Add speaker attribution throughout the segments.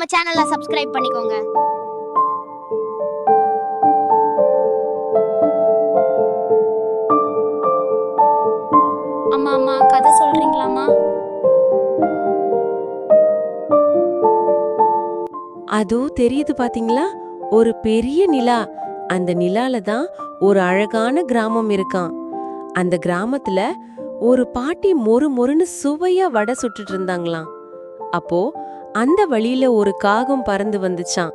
Speaker 1: நம்ம சேனலை சப்ஸ்கிரைப் பண்ணிக்கோங்க.
Speaker 2: அம்மா அம்மா கதை சொல்றீங்களாமா
Speaker 3: அதோ தெரியுது பாத்தீங்களா? ஒரு பெரிய நிலா. அந்த நிலால தான் ஒரு அழகான கிராமம் இருக்கான் அந்த கிராமத்துல ஒரு பாட்டி மொறு மொறுன்னு சுவையா வடை சுட்டுட்டு இருந்தாங்களாம். அப்போ அந்த வழியில ஒரு காகம் பறந்து வந்துச்சான்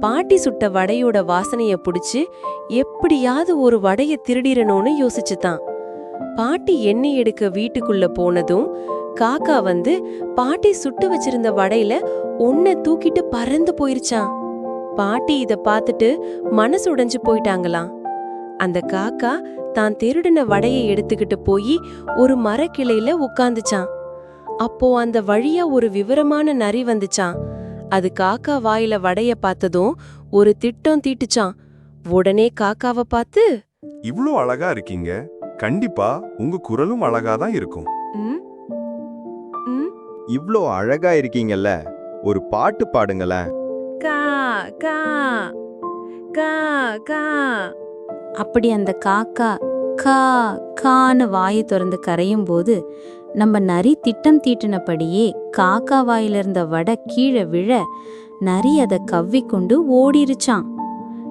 Speaker 3: பாட்டி சுட்ட வடையோட வாசனைய புடிச்சு எப்படியாவது ஒரு வடைய திருடிரணும்னு யோசிச்சுதான். பாட்டி எண்ணெய் எடுக்க வீட்டுக்குள்ள போனதும் காக்கா வந்து பாட்டி சுட்டு வச்சிருந்த வடையில ஒன்ன தூக்கிட்டு பறந்து போயிருச்சான் பாட்டி இத பார்த்துட்டு மனசு உடைஞ்சு போயிட்டாங்களாம். அந்த காக்கா தான் திருடின வடையை எடுத்துக்கிட்டு போய் ஒரு மரக்கிளையில உட்காந்துச்சான் அப்போ அந்த வழியா ஒரு விவரமான நரி வந்துச்சான் அது காக்கா வாயில வடைய பார்த்ததும் ஒரு திட்டம் தீட்டுச்சான் உடனே காக்காவை பார்த்து
Speaker 4: இவ்ளோ அழகா இருக்கீங்க. கண்டிப்பா உங்க குரலும் அழகா தான் இருக்கும்.
Speaker 3: "ம், ம்,
Speaker 5: இவ்ளோ அழகா இருக்கீங்கல்ல. ஒரு பாட்டு பாடுங்களேன்.
Speaker 3: கா கா கா கா.
Speaker 6: அப்படி அந்த காக்கா கா கான்னு வாயை திறந்து கரையும் போது நம்ம நரி திட்டம் தீட்டினபடியே காக்கா வாயிலிருந்த வடை கீழே விழ நரி அதை கவ்விக்கொண்டு ஓடிருச்சான்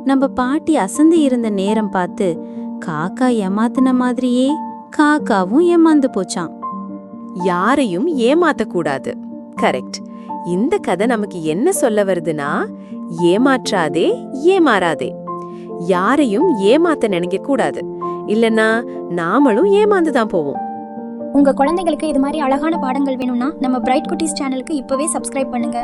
Speaker 6: நம்ம பாட்டி அசந்து இருந்த நேரம் பார்த்து காக்கா ஏமாத்தின மாதிரியே காக்காவும் ஏமாந்து போச்சான்
Speaker 3: யாரையும் ஏமாத்தக்கூடாது. கரெக்ட். இந்த கதை நமக்கு என்ன சொல்ல வருதுன்னா ஏமாற்றாதே ஏமாறாதே. யாரையும் ஏமாத்த நினைக்க கூடாது இல்லைன்னா நாமளும் ஏமாந்து தான் போவோம்.
Speaker 2: உங்க குழந்தைங்களுக்கு இது மாதிரி அழகான பாடங்கள் வேணும்னா நம்ம பிரைட் குட்டீஸ் சேனலுக்கு இப்பவே சப்ஸ்கிரைப் பண்ணுங்க.